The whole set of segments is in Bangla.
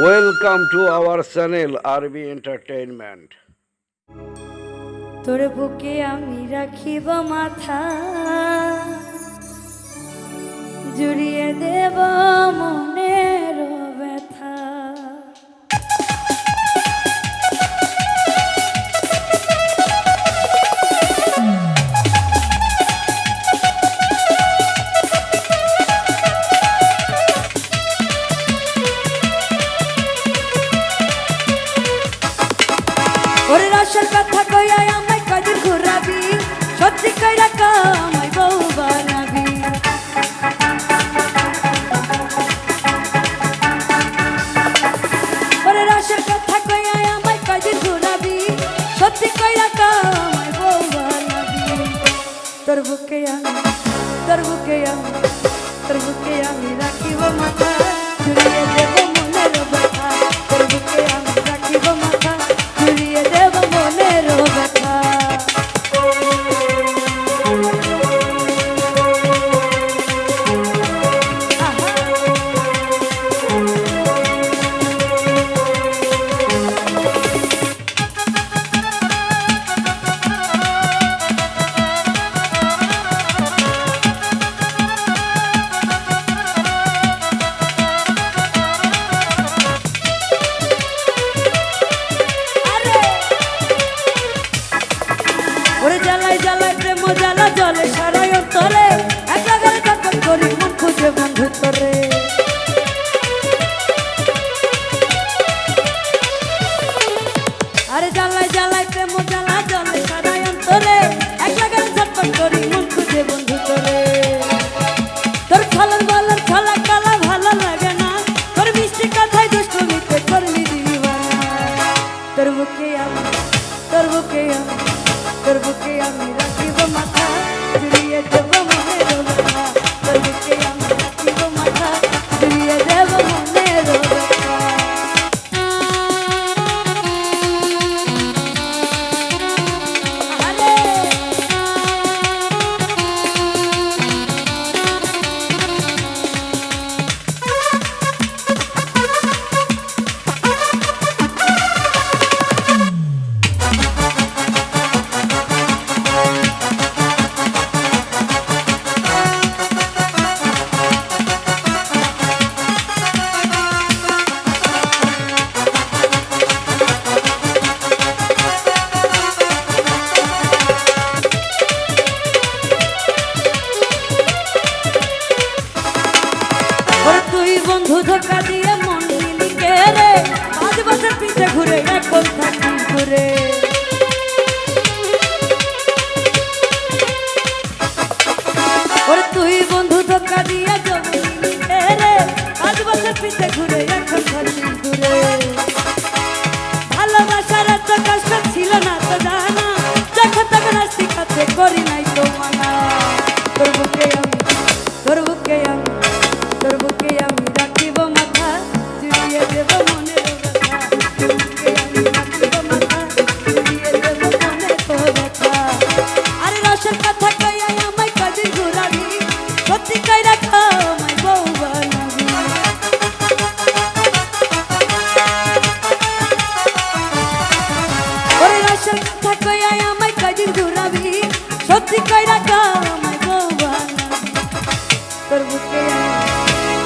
Welcome to our channel RB entertainment তোর বুকে আমি রাখিব মাথা জুড়িয়ে দেবা Bye. জ্বালা জলে সারায়ণ তলে। একা গেলে তখন করি মন খুঁজে বন্ধু তরে ধোকা দিয়ে মন নিলি কে রে। পাঁচ বছর পিছে ঘুরে এখন থাকি ঘুরে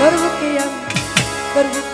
Corvo que ama, corvo